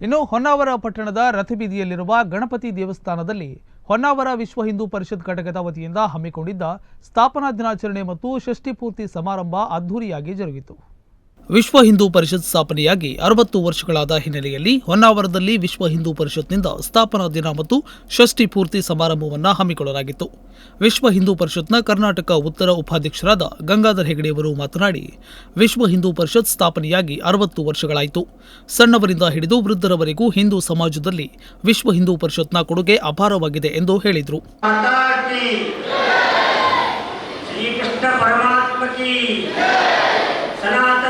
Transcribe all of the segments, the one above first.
ಇನ್ನು ಹೊನ್ನಾವರ ಪಟ್ಟಣದ ರಥಬೀದಿಯಲ್ಲಿರುವ ಗಣಪತಿ ದೇವಸ್ಥಾನದಲ್ಲಿ ಹೊನ್ನಾವರ ವಿಶ್ವ ಹಿಂದೂ ಪರಿಷತ್ ಘಟಕದ ವತಿಯಿಂದ ಹಮ್ಮಿಕೊಂಡಿದ್ದ ಸ್ಥಾಪನಾ ದಿನಾಚರಣೆ ಮತ್ತು ಷಷ್ಠಿ ಪೂರ್ತಿ ಸಮಾರಂಭ ಅದ್ಧೂರಿಯಾಗಿ ಜರುಗಿತು. ವಿಶ್ವ ಹಿಂದೂ ಪರಿಷತ್ ಸ್ಥಾಪನೆಯಾಗಿ ಅರವತ್ತು ವರ್ಷಗಳಾದ ಹಿನ್ನೆಲೆಯಲ್ಲಿ ಹೊನ್ನಾವರದಲ್ಲಿ ವಿಶ್ವ ಹಿಂದೂ ಪರಿಷತ್ನಿಂದ ಸ್ಥಾಪನಾ ದಿನ ಮತ್ತು ಷಷ್ಠಿ ಪೂರ್ತಿ ಸಮಾರಂಭವನ್ನು ಹಮ್ಮಿಕೊಳ್ಳಲಾಗಿತ್ತು. ವಿಶ್ವ ಹಿಂದೂ ಪರಿಷತ್ನ ಕರ್ನಾಟಕ ಉತ್ತರ ಉಪಾಧ್ಯಕ್ಷರಾದ ಗಂಗಾಧರ್ ಹೆಗಡೆಯವರು ಮಾತನಾಡಿ, ವಿಶ್ವ ಹಿಂದೂ ಪರಿಷತ್ ಸ್ಥಾಪನೆಯಾಗಿ ಅರವತ್ತು ವರ್ಷಗಳಾಯಿತು. ಸಣ್ಣವರಿಂದ ಹಿಡಿದು ವೃದ್ಧರವರೆಗೂ ಹಿಂದೂ ಸಮಾಜದಲ್ಲಿ ವಿಶ್ವ ಹಿಂದೂ ಪರಿಷತ್ನ ಕೊಡುಗೆ ಅಪಾರವಾಗಿದೆ ಎಂದು ಹೇಳಿದರು. माता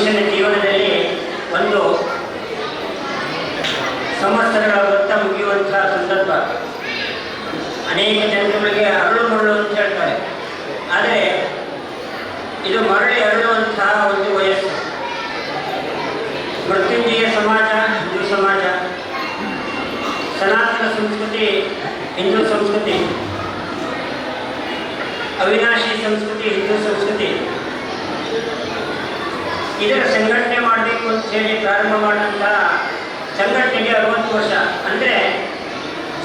ಮನುಷ್ಯನ ಜೀವನದಲ್ಲಿ ಒಂದು ಸಂವತ್ಸರಗಳ ವೃತ್ತ ಮುಗಿಯುವಂತಹ ಸಂದರ್ಭ. ಅನೇಕ ಜನಗಳಿಗೆ ಅರಳು ಮರಳು ಅಂತ ಹೇಳ್ತಾರೆ. ಆದರೆ ಇದು ಮರಳಿ ಅರಳುವಂತಹ ಒಂದು ವಯಸ್ಸು. ಮೃತ್ಯುಂಜಯ ಸಮಾಜ, ಹಿಂದೂ ಸಮಾಜ, ಸನಾತನ ಸಂಸ್ಕೃತಿ, ಹಿಂದೂ ಸಂಸ್ಕೃತಿ, ಅವಿನಾಶಿ ಸಂಸ್ಕೃತಿ, ಹಿಂದೂ ಸಂಸ್ಕೃತಿ. ಇದರ ಸಂಘಟನೆ ಮಾಡಬೇಕು ಅಂತ ಹೇಳಿ ಪ್ರಾರಂಭ ಮಾಡಿದಂತಹ ಸಂಘಟನೆಗೆ ಅರವತ್ತು ವರ್ಷ. ಅಂದರೆ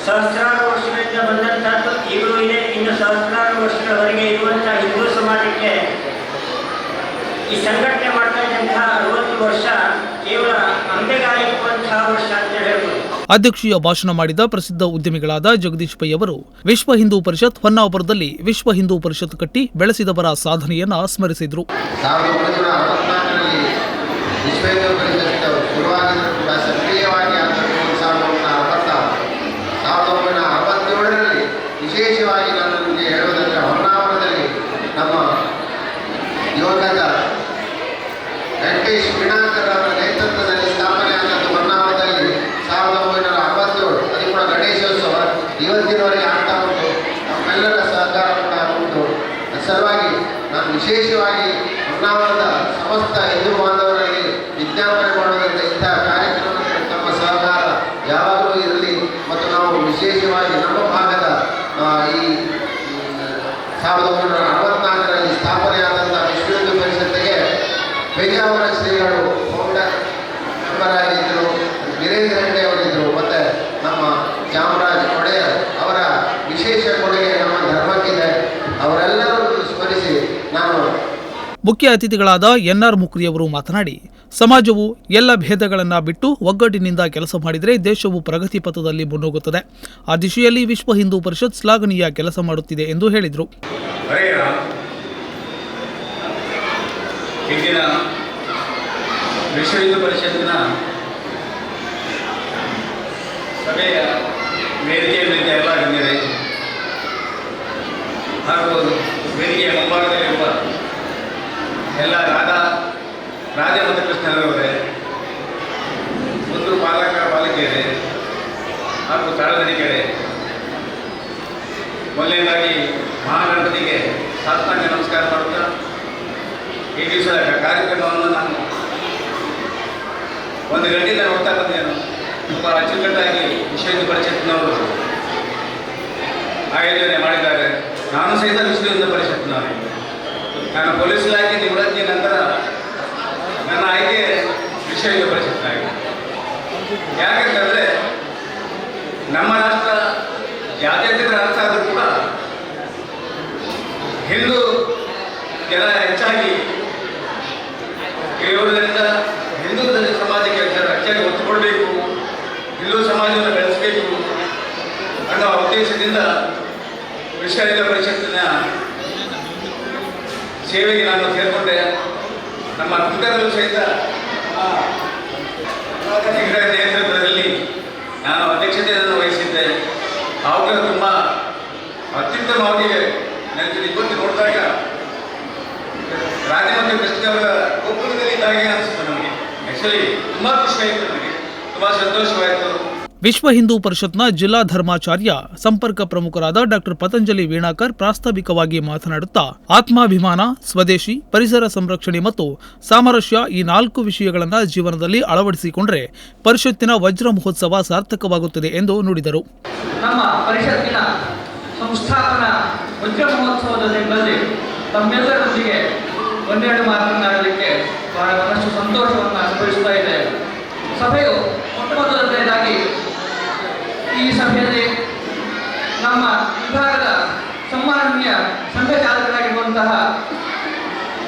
ಸಹಸ್ರಾರು ವರ್ಷಗಳಿಂದ ಬಂದಂಥದ್ದು ಈಗಲೂ ಇದೆ. ಇನ್ನು ಸಹಸ್ರಾರು ವರ್ಷಗಳವರೆಗೆ ಇರುವಂಥ ಹಿಂದೂ ಸಮಾಜಕ್ಕೆ ಈ ಸಂಘಟನೆ ಮಾಡ್ತಾ ಇದ್ದಂತಹ ಅರವತ್ತು ವರ್ಷ ಕೇವಲ ಅಂಬೆಗಾಯಿರುವಂತಹ ವರ್ಷ ಅಂತ ಹೇಳ್ಬೋದು. ಅಧ್ಯಕ್ಷೀಯ ಭಾಷಣ ಮಾಡಿದ ಪ್ರಸಿದ್ಧ ಉದ್ಯಮಿಗಳಾದ ಜಗದೀಶ್ ಪೈ ಅವರು ವಿಶ್ವ ಹಿಂದೂ ಪರಿಷತ್ ಹೊನ್ನಾವರದಲ್ಲಿ ವಿಶ್ವ ಹಿಂದೂ ಪರಿಷತ್ ಕಟ್ಟಿ ಬೆಳೆಸಿದವರ ಸಾಧನೆಯನ್ನ ಸ್ಮರಿಸಿದರು ಸಾವಿರದ ಒಂಬೈನೂರ ಅರವತ್ನಾಲ್ಕರಲ್ಲಿ ವಿಶ್ವ ಹಿಂದೂ ಪರಿಷತ್ ಶುರುವಾಗಿದ್ದರೂ ಕೂಡ ಸಕ್ರಿಯವಾಗಿ ಆಚರಣೆ ಸಾವಿರದ ಒಂಬೈನೂರ ಅರವತ್ತಾರು ಸಾವಿರದ ಒಂಬೈನೂರ ಅರವತ್ತೇಳರಲ್ಲಿ ವಿಶೇಷವಾಗಿ ನಾನು ನಿಮಗೆ ಹೇಳುವುದಂದರೆ ಹೊನ್ನಾವರದಲ್ಲಿ ನಮ್ಮ ಯುವಕದ ವೆಂಕಟೇಶ್ ವೀಣಾಕರ್ ಅವರ ನೇತೃತ್ವದಲ್ಲಿ ಸ್ಥಾಪನೆ ಆದದ್ದು ಹೊನ್ನಾವರದಲ್ಲಿ ಸಾವಿರದ ಒಂಬೈನೂರ ಅರವತ್ತೇಳು ಅದು ಕೂಡ ಗಣೇಶೋತ್ಸವ ಇವತ್ತಿನವರೆಗೆ ಆಗ್ತಾ ಉಂಟು ನಮ್ಮೆಲ್ಲರ ಸಹಕಾರ ಕೂಡ ಉಂಟು ಅದ್ರ ಸಲುವಾಗಿ ನಾನು ವಿಶೇಷವಾಗಿ ಹೊನ್ನಾವರದ ಸಮಸ್ತ ಹಿಂದೂ ಬಾಂಧವರಲ್ಲಿ ವಿಜ್ಞಾಪನೆ ಮಾಡುವುದರಿಂದ ಇಂತಹ ಕಾರ್ಯಕ್ರಮಕ್ಕೆ ತಮ್ಮ ಸಹಕಾರ ಯಾವಾಗಲೂ ಇರಲಿ ಮತ್ತು ನಾವು ವಿಶೇಷವಾಗಿ ನಮ್ಮ ಭಾಗದ ಈ ಸಾವಿರದ ಒಂಬೈನೂರ ಅರವತ್ನಾಲ್ಕರಲ್ಲಿ ಮುಖ್ಯ ಅತಿಥಿಗಳಾದ ಎನ್ಆರ್ ಮುಕ್ರಿಯವರು ಮಾತನಾಡಿ, ಸಮಾಜವು ಎಲ್ಲ ಭೇದಗಳನ್ನು ಬಿಟ್ಟು ಒಗ್ಗಟ್ಟಿನಿಂದ ಕೆಲಸ ಮಾಡಿದರೆ ದೇಶವು ಪ್ರಗತಿ ಪಥದಲ್ಲಿ ಮುನ್ನುಗ್ಗುತ್ತದೆ ಆ ದಿಶೆಯಲ್ಲಿ ವಿಶ್ವ ಹಿಂದೂ ಪರಿಷತ್ ಶ್ಲಾಘನೀಯ ಕೆಲಸ ಮಾಡುತ್ತಿದೆ ಎಂದು ಹೇಳಿದರು. ಹಾಗೂ ವೇದಿಕೆಯ ಮುಂಭಾಗದಲ್ಲಿರುವ ಎಲ್ಲ ರಾಧಾ ರಾಜ ಮತ್ತು ಕೃಷ್ಣರವರೇ ಒಂದು ಬಾಲಕ ಬಾಲಕಿಯರೇ ಹಾಗೂ ಸಾರ್ವಜನಿಕರೇ. ಮೊದಲನೇದಾಗಿ ಮಹಾಗಣಪತಿಗೆ ಸಾಷ್ಟಾಂಗ ನಮಸ್ಕಾರ ಮಾಡುತ್ತಾ, ಈ ದಿವಸದ ಕಾರ್ಯಕ್ರಮವನ್ನು ನಾನು ಒಂದು ಗಂಟೆಯಿಂದ ನೋಡ್ತಾ ಬಂದೇನು ತುಂಬ ಅಚ್ಚುಕಟ್ಟಾಗಿ ವಿಷಯದ ಪರಿಚಯನವರು ಆಯೋಜನೆ ಮಾಡಿದ್ದಾರೆ ನಾನು ಸಹಿತ ವಿಶ್ವ ಹಿಂದೂ ಪರಿಷತ್ನವನೇ ನಾನು ಪೊಲೀಸ್ ಇಲಾಖೆ ನಿವೃತ್ತಿ ನಂತರ ನನ್ನ ಆಯ್ಕೆ ವಿಶ್ವ ಹಿಂದೂ ಪರಿಷತ್ನಾಗಿದೆ ಯಾಕಂತಂದರೆ ನಮ್ಮ ರಾಷ್ಟ್ರ ಜಾತ್ಯತೀತ ರಾಷ್ಟ್ರ ಆದರೂ ಕೂಡ ಹಿಂದೂ ಜನ ಹೆಚ್ಚಾಗಿ ಇರುವುದರಿಂದ ಹಿಂದೂ ಸಮಾಜಕ್ಕೆ ಹೆಚ್ಚಾಗಿ ಒತ್ತು ಕೊಡಬೇಕು ಹಿಂದೂ ಸಮಾಜವನ್ನು ಬೆಳೆಸಬೇಕು ಅನ್ನೋ ಉದ್ದೇಶದಿಂದ ವಿಶ್ವವಿದ್ಯ ಪರಿಷತ್ತಿನ ಸೇವೆಗೆ ನಾನು ಸೇರಿಕೊಂಡೆ. ನಮ್ಮ ಕುಟುಂಬದಲ್ಲೂ ಸಹಿತ ಬಂದು ನೋಡಿದಾಗ ರಾಜ ಮತ್ತು ಕೃಷ್ಣವರ ಒಪ್ಪಂದದಲ್ಲಿ ಇದ್ದಾಗೆ ಅನಿಸ್ತು ನಮಗೆ. ಆಕ್ಚುಲಿ ತುಂಬಾ ಖುಷಿ ಆಯಿತು ನನಗೆ ತುಂಬ ಸಂತೋಷವಾಯಿತು. ವಿಶ್ವ ಹಿಂದೂ ಪರಿಷತ್ನ ಜಿಲ್ಲಾ ಧರ್ಮಾಚಾರ್ಯ ಸಂಪರ್ಕ ಪ್ರಮುಖರಾದ ಡಾಕ್ಟರ್ ಪತಂಜಲಿ ವೀಣಾಕರ್ ಪ್ರಾಸ್ತಾವಿಕವಾಗಿ ಮಾತನಾಡುತ್ತಾ ಆತ್ಮಾಭಿಮಾನ ಸ್ವದೇಶಿ ಪರಿಸರ ಸಂರಕ್ಷಣೆ ಮತ್ತು ಸಾಮರಸ್ಯ ಈ ನಾಲ್ಕು ವಿಷಯಗಳನ್ನು ಜೀವನದಲ್ಲಿ ಅಳವಡಿಸಿಕೊಂಡರೆ ಪರಿಷತ್ತಿನ ವಜ್ರ ಮಹೋತ್ಸವ ಸಾರ್ಥಕವಾಗುತ್ತದೆ ಎಂದು ನುಡಿದರು. ನಮ್ಮ ಪರಿಷತ್ತಿನ ಸಂಸ್ಥಾಪನಾ ವಜ್ರ ಮಹೋತ್ಸವದ ದಿನದಲ್ಲಿ ತಮ್ಮೆಲ್ಲರೊಂದಿಗೆ ಒಂದೆರಡು ಮಾತನಾಡಲಿಕ್ಕೆ ಬಹಳ ಮನಸ್ಸು ಸಂತೋಷವನ್ನು ಅನುಭವಿಸ್ತಾ ಇದೆ ಸಭೆಯು ಮೊಟ್ಟ ಈ ಸಭೆಯಲ್ಲಿ ನಮ್ಮ ವಿಭಾಗದ ಸಂಘ ಚಾಲಕರಾಗಿರುವಂತಹ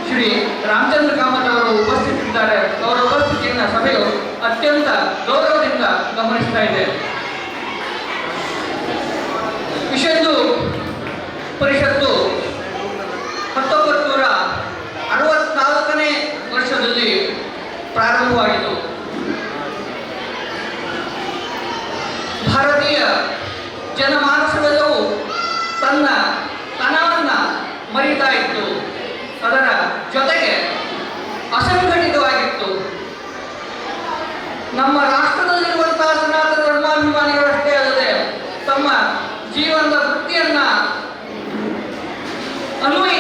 ಶ್ರೀ ರಾಮಚಂದ್ರ ಕಾಮತ್ ಅವರು ಉಪಸ್ಥಿತರಿದ್ದಾರೆ ಅವರ ಉಪಸ್ಥಿತಿಯನ್ನು ಸಭೆಯು ಅತ್ಯಂತ ಗೌರವದಿಂದ ಗಮನಿಸ್ತಾ ಇದೆ. ಪರಿಷತ್ತು ಹತ್ತೊಂಬತ್ತು ನೂರ ಅರವತ್ನಾಲ್ಕನೇ ವರ್ಷದಲ್ಲಿ ಪ್ರಾರಂಭವಾಯಿತು. ಭಾರತೀಯ ಜನಮಾನಸವೆಲ್ಲವೂ ತನ್ನ ತನವನ್ನ ಮರಿತಾ ಇತ್ತು. ಅದರ ಜೊತೆಗೆ ಅಸಂಘಟಿತವಾಗಿತ್ತು. ನಮ್ಮ ರಾಷ್ಟ್ರದಲ್ಲಿರುವಂತಹ ಸನಾತನ ಧರ್ಮಾಭಿಮಾನಿಗಳಷ್ಟೇ ಅಲ್ಲದೆ ತಮ್ಮ ಜೀವನದ ವೃತ್ತಿಯನ್ನ Оно и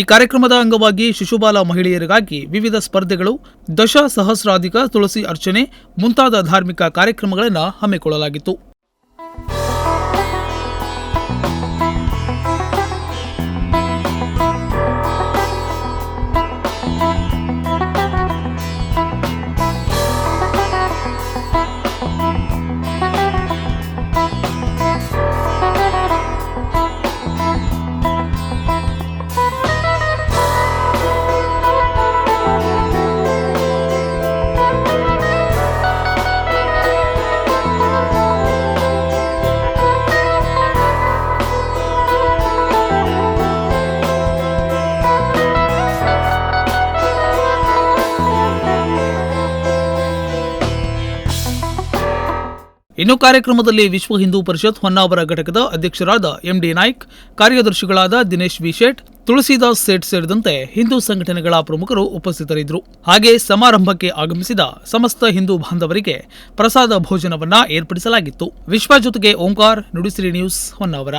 ಈ ಕಾರ್ಯಕ್ರಮದ ಅಂಗವಾಗಿ ಶಿಶುಬಾಲ ಮಹಿಳೆಯರಿಗಾಗಿ ವಿವಿಧ ಸ್ಪರ್ಧೆಗಳು ದಶ ಸಹಸ್ರಾಧಿಕ ತುಳಸಿ ಅರ್ಚನೆ ಮುಂತಾದ ಧಾರ್ಮಿಕ ಕಾರ್ಯಕ್ರಮಗಳನ್ನು ಹಮ್ಮಿಕೊಳ್ಳಲಾಗಿತ್ತು. ಇನ್ನು ಕಾರ್ಯಕ್ರಮದಲ್ಲಿ ವಿಶ್ವ ಹಿಂದೂ ಪರಿಷತ್ ಹೊನ್ನಾವರ ಘಟಕದ ಅಧ್ಯಕ್ಷರಾದ ಎಂಡಿ ನಾಯ್ಕ್, ಕಾರ್ಯದರ್ಶಿಗಳಾದ ದಿನೇಶ್ ವಿ ಶೇಟ್, ತುಳಸಿದಾಸ್ ಸೇಠ್ ಸೇರಿದಂತೆ ಹಿಂದೂ ಸಂಘಟನೆಗಳ ಪ್ರಮುಖರು ಉಪಸ್ಥಿತರಿದ್ದರು. ಹಾಗೆ ಸಮಾರಂಭಕ್ಕೆ ಆಗಮಿಸಿದ ಸಮಸ್ತ ಹಿಂದೂ ಬಾಂಧವರಿಗೆ ಪ್ರಸಾದ ಭೋಜನವನ್ನ ಏರ್ಪಡಿಸಲಾಗಿತ್ತು. ವಿಶ್ವ ಜೊತೆಗೆ ಓಂಕಾರ್ ನುಡಿಸಿರಿ ನ್ಯೂಸ್ ಹೊನ್ನಾವರ.